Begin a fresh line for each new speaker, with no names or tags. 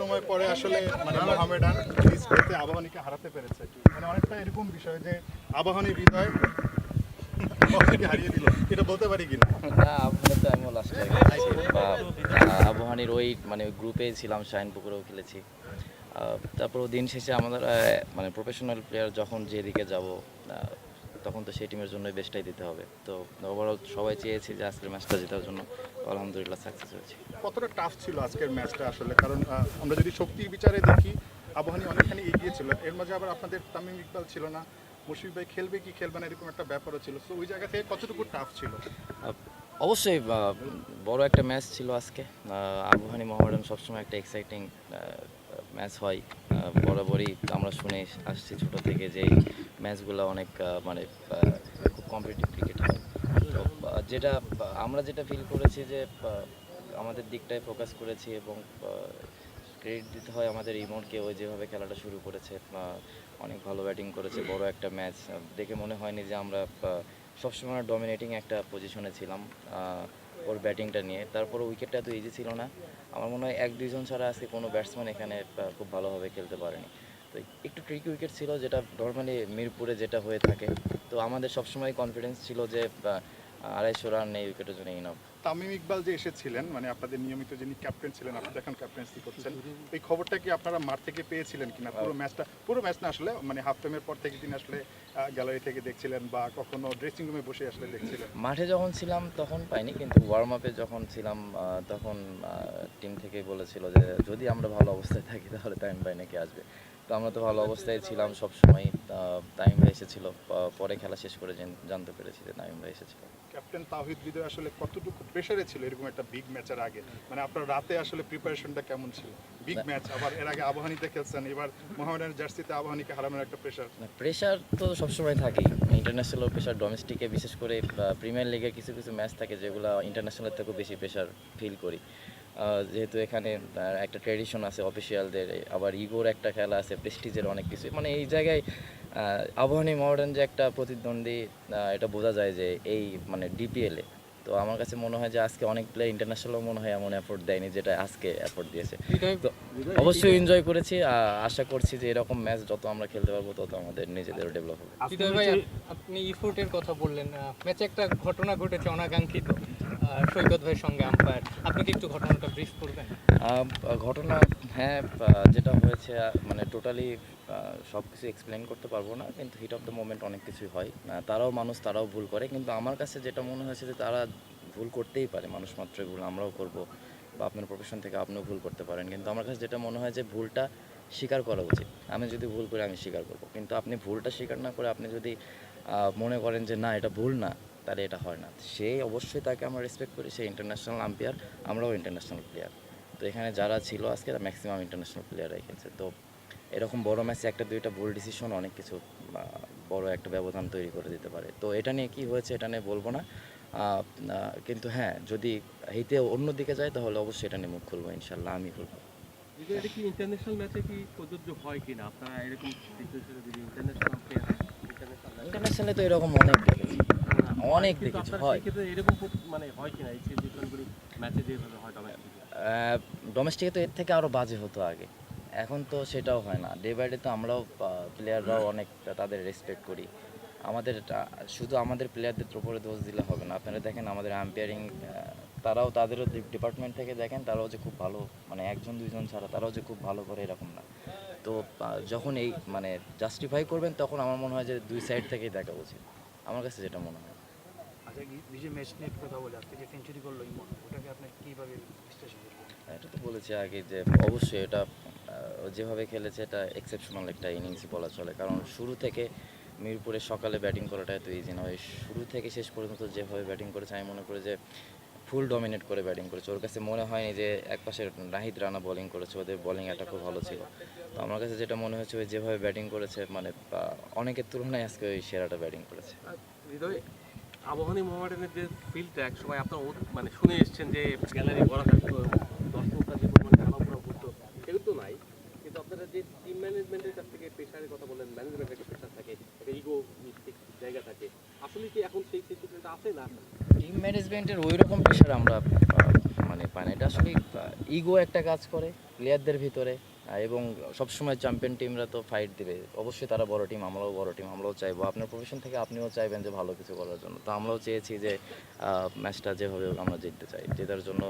সময় পরে আসলে মানে মোহামেডান মিস করতে আবাহনীকে হারাতে পেরেছে। মানে অনেকটা এরকম বিষয় যে আবাহনী হৃদয় হারিয়ে দিল। এটা বলতে পারি কিনা?
না আপনার তো আবহানির ওই মানে গ্রুপে ছিলাম শাইনপুকুরেও খেলেছি। তারপর দিন শেষে আমাদের মানে প্রফেশনাল প্লেয়ার যখন যেদিকে যাব তখন তো সেই টিমের জন্যই বেস্টটাই দিতে হবে। তো ওভারঅল সবাই চেয়েছি যে আজকের ম্যাচটা জেতার জন্য। আলহামদুলিল্লাহ সাকসেস হয়েছে।
কতটা টাফ ছিল আজকের ম্যাচটা আসলে? কারণ আমরা যদি শক্তির বিচারে দেখি আবাহনী অনেকখানি এগিয়ে ছিল। এর মাঝে আবার আপনাদের তামিম ইকবাল ছিল না। মুশফিক ভাই খেলবে কি খেলবে না এরকম একটা ব্যাপারও ছিল। তো ওই জায়গা থেকে কতটুকু টাফ ছিল?
অবশ্যই বড় একটা ম্যাচ ছিল আজকে। আবহানি মোহামেডান সবসময় একটা এক্সাইটিং ম্যাচ হয় বরাবরই আমরা শুনে আসছি ছোট থেকে যে ম্যাচগুলো অনেক মানে খুব কম্পিটিটিভ ক্রিকেট হয়। তো যেটা আমরা যেটা ফিল করেছি যে আমাদের দিকটায় ফোকাস করেছি এবং ক্রেডিট দিতে হয় আমাদের ইমনকে, ওই যেভাবে খেলাটা শুরু করেছে অনেক ভালো ব্যাটিং করেছে, বড় একটা ম্যাচ। দেখে মনে হয়নি যে আমরা সবসময় ডমিনেটিং একটা পজিশনে ছিলাম। ওর ব্যাটিংটা নিয়ে। তারপর উইকেটটা তো ইজি ছিল না। আমার মনে হয় এক দুইজন ছাড়া আজকে কোনো ব্যাটসম্যান এখানে খুব ভালোভাবে খেলতে পারেনি। তো একটু ট্রিকি উইকেট ছিল যেটা নর্মালি মিরপুরে যেটা হয়ে থাকে। তো আমাদের সবসময় কনফিডেন্স ছিল যে আড়াইশো রান এই উইকেটের জন্য ইনাফ
তামিম ইকবাল যে এসেছিলেন মানে আপনাদের নিয়মিত যিনি ক্যাপ্টেন ছিলেন আপনি এখন ক্যাপ্টেন্সি করছেন এই খবরটা কি আপনারা মাঠ থেকে পেয়েছিলেন কিনা? পুরো ম্যাচটা পুরো ম্যাচ না আসলে মানে হাফ টাইমের পর থেকে তিনি আসলে গ্যালারি থেকে দেখছিলেন বা কখনো ড্রেসিং রুমে বসে আসলে দেখছিলেন?
মাঠে যখন ছিলাম তখন পাইনি কিন্তু ওয়ার্ম আপে যখন ছিলাম তখন টিম থেকে বলেছিল যে যদি আমরা ভালো অবস্থায় থাকি তাহলে টাইম ভাই নাকি আসবে। তো আমরা তো ভালো অবস্থায় ছিলাম সবসময় টাইম ভাই এসেছিল। পরে খেলা শেষ করে জানতে পেরেছি যে টাইম ভাই এসেছিল।
ক্যাপ্টেন তাহিদ হৃদয় আসলে কতটুকু প্রেসারে ছিল এরকম একটা বিগ ম্যাচের আগে? মানে আপনার রাতে আসলে প্রিপারেশনটা কেমন ছিল? বিগ ম্যাচ আবার এর আগে আবাহনীতে খেলছেন এবার মোহামেডানের জার্সিতে আবাহনীকে হারানোর একটা প্রেশার
প্রেশার তো সবসময় থাকেই ইন্টারন্যাশনাল প্রেশার ডোমেস্টিকে বিশেষ করে প্রিমিয়ার লিগে কিছু কিছু ম্যাচ থাকে যেগুলো ইন্টারন্যাশনালের থেকেও বেশি প্রেশার ফিল করি। যেহেতু এখানে একটা ট্রেডিশন আছে অফিসিয়ালদের আবার ইগোর একটা খেলা আছে প্রেস্টিজের অনেক কিছু। মানে এই জায়গায় আবাহনী মডার্ন যে একটা প্রতিদ্বন্দ্বী এটা বোঝা যায় যে এই মানে ডিপিএলে তো আমার কাছে মনে হয় যে আজকে অনেক প্লেয়ার ইন্টারন্যাশনালও মনে হয় এমন এফোর্ট দেয়নি যেটা আজকে এফোর্ট দিয়েছে। তো অবশ্যই এনজয় করেছি আশা করছি যে এরকম ম্যাচ যত আমরা খেলতে পারব তত আমাদের নিজেদেরও ডেভেলপ হবে।
আপনি ইফোর্টের কথা বললেন ম্যাচে একটা ঘটনা ঘটেছে অনাকাঙ্ক্ষিত। সৈকত ভাইয়ের সঙ্গে আম্পায়ার, আপনি কি একটু ঘটনাটা ব্রিফ করবেন?
ঘটনা হ্যাঁ যেটা হয়েছে মানে টোটালি সব কিছু এক্সপ্লেন করতে পারব না, কিন্তু হিট অফ দ্য মোমেন্ট অনেক কিছুই হয়। তারাও মানুষ, তারাও ভুল করে, কিন্তু আমার কাছে যেটা মনে হয়েছে যে তারা ভুল করতেই পারে, মানুষ মাত্রই ভুল, আমরাও করব, বা আপনার প্রফেশন থেকে আপনিও ভুল করতে পারেন, কিন্তু আমার কাছে যেটা মনে হয় যে ভুলটা স্বীকার করা উচিত। আমি যদি ভুল করি, আমি স্বীকার করব, কিন্তু আপনি ভুলটা স্বীকার না করে আপনি যদি মনে করেন যে না, এটা ভুল না তাহলে এটা হয় না। সে অবশ্যই তাকে আমরা রেসপেক্ট করি সে ইন্টারন্যাশনাল আম্পায়ার আমরাও ইন্টারন্যাশনাল প্লেয়ার তো এখানে যারা ছিল আজকে ম্যাক্সিমাম ইন্টারন্যাশনাল প্লেয়ার রেখেছে তো এরকম বড় ম্যাচে একটা দুইটা ভুল ডিসিশন অনেক কিছু বড় একটা ব্যবধান তৈরি করে দিতে পারে। তো এটা নিয়ে কি হয়েছে এটা নিয়ে বলব না। কিন্তু হ্যাঁ যদি হিতে অন্য দিকে যায় তাহলে অবশ্যই এটা নিয়ে মুখ খুলবো ইনশাল্লাহ আমি খুলবো
এটা কি ইন্টারন্যাশনাল ম্যাচে কি প্রযোজ্য হয় কিনা? আপনারা এরকম ইন্টারন্যাশনাল ইন্টারন্যাশনালে
তো এরকম অনেক অনেক
কিন্তু
দেখেছি হয়।
এরকম মানে হয় কিনা? এই ম্যাচে যেভাবে হয় ডোমেস্টিকে
ডোমেস্টিকে তো এর থেকে আরও বাজে হতো আগে। এখন তো সেটাও হয় না। ডে বাই ডে তো আমরাও প্লেয়াররাও অনেক তাদের রেসপেক্ট করি। আমাদের শুধু আমাদের প্লেয়ারদের উপরে দোষ দিলে হবে না। আপনারা দেখেন আমাদের আম্পায়ারিং তারাও তাদেরও ডিপার্টমেন্ট থেকে দেখেন তারাও যে খুব ভালো মানে একজন দুইজন ছাড়া তারাও যে খুব ভালো করে এরকম না। তো যখন এই মানে জাস্টিফাই করবেন তখন আমার মনে হয় যে দুই সাইড থেকেই দেখা উচিত। আমার কাছে যেটা মনে হয়।
ম্যাচ নেট কথা বলে? আজকে যে সেঞ্চুরি করল ইমন ওটাকে আপনি কীভাবে বিশ্লেষণ করবেন?
এটা তো বলেছি আগে যে অবশ্যই এটা যেভাবে খেলেছে এটা এক্সেপশনাল একটা ইনিংসই বলা চলে। কারণ শুরু থেকে মিরপুরে সকালে ব্যাটিং করাটা এত ইজি নয়। শুরু থেকে শেষ পর্যন্ত যেভাবে ব্যাটিং করেছে আমি মনে করি যে ফুল ডমিনেট করে ব্যাটিং করেছে। ওর কাছে মনে হয়নি যে একপাশে নাহিদ রানা বোলিং করেছে ওদের বোলিং একটা খুব ভালো ছিল। তো আমার কাছে যেটা মনে হয়েছে ওই যেভাবে ব্যাটিং করেছে মানে অনেকের তুলনায় আজকে ওই সেরাটা ব্যাটিং করেছে।
হৃদয়? আবাহনী মোহামেডানের যে ফিল্ডটা এক সময় আপনার মানে শুনে এসছেন যে গ্যালারি ভরা থাকতো যে পরিমাণে খেলাধুলা করতো, সেগুলো তো নাই। কিন্তু আপনারা যে টিম ম্যানেজমেন্টের কাছ থেকে প্রেশারের কথা বলেন ম্যানেজমেন্টের একটা প্রেশার থাকে, একটা ইগো জায়গা থাকে, আসলে কি এখন সেই সিচুয়েশনটা আছে না?
টিম ম্যানেজমেন্টের ওই রকম প্রেশার আমরা মানে পাই না। এটা আসলে ইগো একটা কাজ করে প্লেয়ারদের ভিতরে। এবং সবসময় চ্যাম্পিয়ন টিমরা তো ফাইট দিবে। অবশ্যই তারা বড় টিম আমরাও বড় টিম আমরাও চাইব। আপনার প্রফেশন থেকে আপনিও চাইবেন যে ভালো কিছু করার জন্য। তো আমরাও চেয়েছি যে ম্যাচটা যেভাবে আমরা জিততে চাই। জেতার জন্য